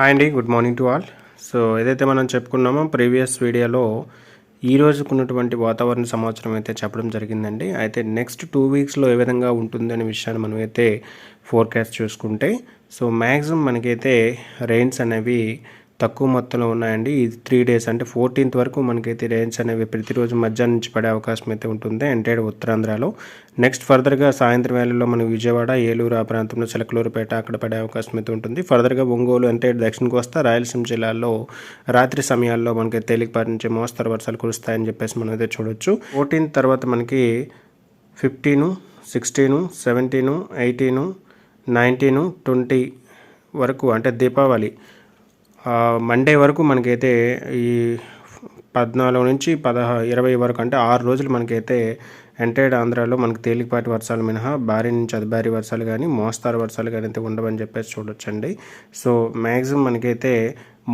Hi అండి good morning to all so ఏదైతే మనం చెప్పుకున్నామో ప్రీవియస్ వీడియోలో ఈ రోజుకున్నటువంటి వాతావరణ సమాచారం అయితే చెప్పడం జరిగిందండి. అయితే నెక్స్ట్ టూ వీక్స్లో ఏ విధంగా ఉంటుంది అనే విషయాన్ని మనం అయితే ఫోర్కాస్ట్ చూసుకుంటే సో మ్యాక్సిమం మనకైతే రెయిన్స్ అనేవి తక్కువ మొత్తంలో ఉన్నాయండి. ఇది త్రీ డేస్ అంటే ఫోర్టీన్త్ వరకు మనకైతే రేంజ్ అనేవి ప్రతిరోజు మధ్యాహ్నం నుంచి పడే అవకాశం అయితే ఉంటుంది. ఎంటైర్ ఉత్తరాంధ్రలో. నెక్స్ట్ ఫర్దర్గా సాయంత్రం వేళల్లో మన విజయవాడ ఏలూరు ఆ ప్రాంతంలో చిలకలూరుపేట అక్కడ పడే అవకాశం అయితే ఉంటుంది. ఫర్దర్గా ఒంగోలు అంటే దక్షిణ కోస్తా రాయలసీమ జిల్లాల్లో రాత్రి సమయాల్లో మనకి తేలికపాటి నుంచి మోస్తరు వర్షాలు కురుస్తాయని చెప్పేసి మనం అయితే చూడొచ్చు. ఫోర్టీన్త్ తర్వాత మనకి fifteen sixteen seventeen eighteen nineteen twenty వరకు అంటే దీపావళి మండే వరకు మనకైతే ఈ పద్నాలుగు నుంచి పదహా ఇరవై వరకు అంటే ఆరు రోజులు మనకైతే ఎంటైర్డ్ ఆంధ్రాలో మనకి తేలికపాటి వర్షాలు మినహా భారీ నుంచి అతి భారీ వర్షాలు కానీ మోస్తారు వర్షాలు కానీ అయితే ఉండవని చెప్పేసి చూడొచ్చండి. సో మ్యాక్సిమం మనకైతే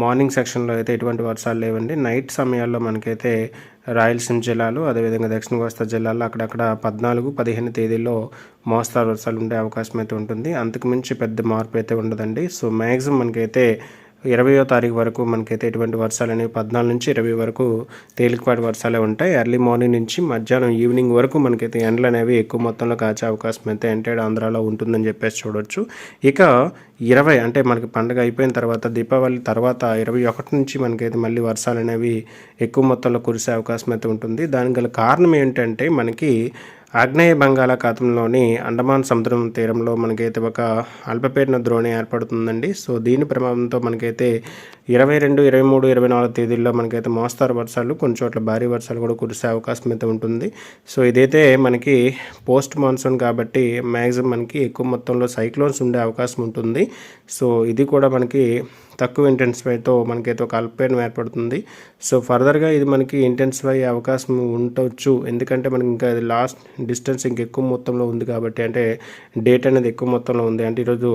మార్నింగ్ సెక్షన్లో అయితే ఎటువంటి వర్షాలు లేవండి. నైట్ సమయాల్లో మనకైతే రాయలసీమ జిల్లాలు అదేవిధంగా దక్షిణ కోస్తా జిల్లాల్లో అక్కడక్కడ పద్నాలుగు పదిహేను తేదీల్లో మోస్తారు వర్షాలు ఉండే అవకాశం అయితే ఉంటుంది. అంతకుమించి పెద్ద మార్పు అయితే ఉండదండి. సో మ్యాక్సిమం మనకైతే ఇరవయో తారీఖు వరకు మనకైతే ఎటువంటి వర్షాలు అనేవి పద్నాలుగు నుంచి ఇరవై వరకు తేలికపాటి వర్షాలే ఉంటాయి. ఎర్లీ మార్నింగ్ నుంచి మధ్యాహ్నం ఈవినింగ్ వరకు మనకైతే ఎండలు అనేవి ఎక్కువ మొత్తంలో కాచే అవకాశం అయితే ఎంటైడ్ ఆంధ్రాలో ఉంటుందని చెప్పేసి చూడొచ్చు. ఇక ఇరవై అంటే మనకి పండుగ అయిపోయిన తర్వాత దీపావళి తర్వాత ఇరవై ఒకటి నుంచి మనకైతే మళ్ళీ వర్షాలు అనేవి ఎక్కువ మొత్తంలో కురిసే అవకాశం అయితే ఉంటుంది. దానికి గల కారణం ఏంటంటే మనకి ఆగ్నేయ బంగాళాఖాతంలోని అండమాన్ సముద్రం తీరంలో మనకైతే ఒక అల్పపీడన ద్రోణి ఏర్పడుతుందండి. సో దీని ప్రభావంతో మనకైతే ఇరవై రెండు ఇరవై మూడు ఇరవై నాలుగు తేదీల్లో మనకైతే మోస్తారు వర్షాలు కొన్ని చోట్ల భారీ వర్షాలు కూడా కురిసే అవకాశం అయితే ఉంటుంది. సో ఇదైతే మనకి పోస్ట్ మాన్సూన్ కాబట్టి మ్యాక్సిమం మనకి ఎక్కువ మొత్తంలో సైక్లోన్స్ ఉండే అవకాశం ఉంటుంది. సో ఇది కూడా మనకి తక్కువ ఇంటెన్సిఫైతో మనకైతే ఒక అల్పీడనం ఏర్పడుతుంది. సో ఫర్దర్గా ఇది మనకి ఇంటెన్సిఫై అయ్యే అవకాశం ఉండవచ్చు ఎందుకంటే మనకి ఇంకా ఇది లాస్ట్ డిస్టెన్స్ ఇంక ఎక్కువ మొత్తంలో ఉంది కాబట్టి అంటే డేట్ అనేది ఎక్కువ మొత్తంలో ఉంది. అంటే ఈరోజు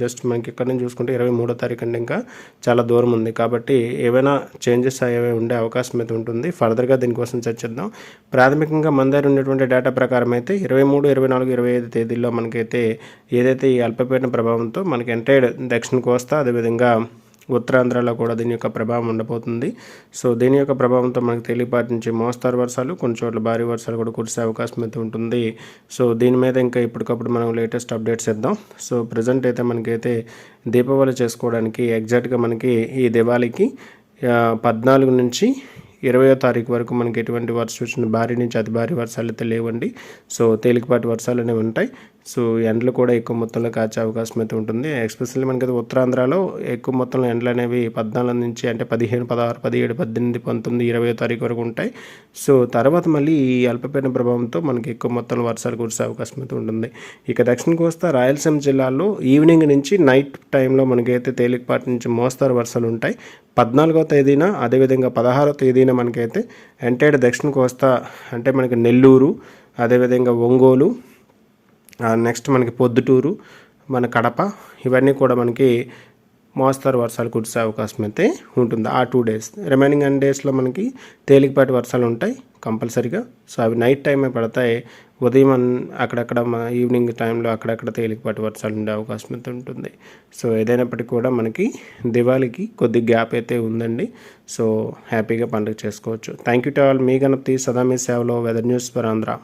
జస్ట్ మనకి ఇక్కడ నుంచి చూసుకుంటే ఇరవై మూడో తారీఖు అంటే ఇంకా. చాలా దూరం ఉంది. కాబట్టి ఏవైనా చేంజెస్ అయ్యేవి ఉండే అవకాశం అయితే ఉంటుంది. ఫర్దర్గా దీనికోసం చర్చిద్దాం. ప్రాథమికంగా మన దగ్గర ఉన్నటువంటి డేటా ప్రకారం అయితే ఇరవై మూడు ఇరవై నాలుగు ఇరవై ఐదు తేదీల్లో మనకైతే ఏదైతే ఈ అల్పపీడన ప్రభావంతో మనకి ఎంటైడ్ దక్షిణ కోస్తా అదేవిధంగా ఉత్తరాంధ్రలో కూడా దీని యొక్క ప్రభావం ఉండబోతుంది. సో దీని యొక్క ప్రభావంతో మనకి తేలిపాటి నుంచి మోస్తారు వర్షాలు కొన్ని చోట్ల భారీ వర్షాలు కూడా కురిసే అవకాశం అయితే ఉంటుంది. సో దీని మీద ఇంకా ఇప్పటికప్పుడు మనం లేటెస్ట్ అప్డేట్స్ ఇద్దాం. సో ప్రజెంట్ అయితే మనకైతే దీపావళి చేసుకోవడానికి ఎగ్జాక్ట్గా మనకి ఈ దివాళీకి పద్నాలుగు నుంచి ఇరవయో తారీఖు వరకు మనకి ఎటువంటి వర్ష చూసిన భారీ నుంచి అతి భారీ వర్షాలు అయితే లేవండి. సో తేలికపాటి వర్షాలు అనేవి ఉంటాయి. సో ఎండలు కూడా ఎక్కువ మొత్తంలో కాచే అవకాశం అయితే ఉంటుంది. ఎస్పెషల్లీ మనకి అయితే ఉత్తరాంధ్రలో ఎక్కువ మొత్తంలో ఎండలు అనేవి పద్నాలుగు నుంచి అంటే పదిహేను పదహారు పదిహేడు పద్దెనిమిది పంతొమ్మిది ఇరవై తారీఖు వరకు ఉంటాయి. సో తర్వాత మళ్ళీ ఈ అల్పపీడన ప్రభావంతో మనకి ఎక్కువ మొత్తంలో వర్షాలు కురిసే అవకాశం అయితే ఉంటుంది. ఇక దక్షిణ కోస్తా రాయలసీమ జిల్లాలో ఈవినింగ్ నుంచి నైట్ టైంలో మనకైతే తేలికపాటి నుంచి మోస్తారు వర్షాలు ఉంటాయి. పద్నాలుగో తేదీన అదేవిధంగా పదహారో తేదీన మనకైతే ఎంటైడ్ దక్షిణ కోస్తా అంటే మనకి నెల్లూరు అదేవిధంగా ఒంగోలు నెక్స్ట్ మనకి పొద్దుటూరు మన కడప ఇవన్నీ కూడా మనకి మోస్తారు వర్షాలు కురిసే అవకాశం అయితే ఉంటుంది. ఆ టూ డేస్ రిమైనింగ్ అన్ డేస్లో మనకి తేలికపాటి వర్షాలు ఉంటాయి కంపల్సరీగా. సో అవి నైట్ టైమే పడతాయి. ఉదయం అక్కడక్కడ మన ఈవినింగ్ టైంలో అక్కడక్కడ తేలికపాటి వర్షాలు ఉండే అవకాశం అయితే ఉంటుంది. సో ఏదైనప్పటికీ కూడా మనకి దివాళీకి కొద్ది గ్యాప్ అయితే ఉందండి. సో హ్యాపీగా పండుగ చేసుకోవచ్చు. థ్యాంక్ యూ టు ఆల్ మీ గణపతి సదా మీ సేవలో. Weather news for Andhra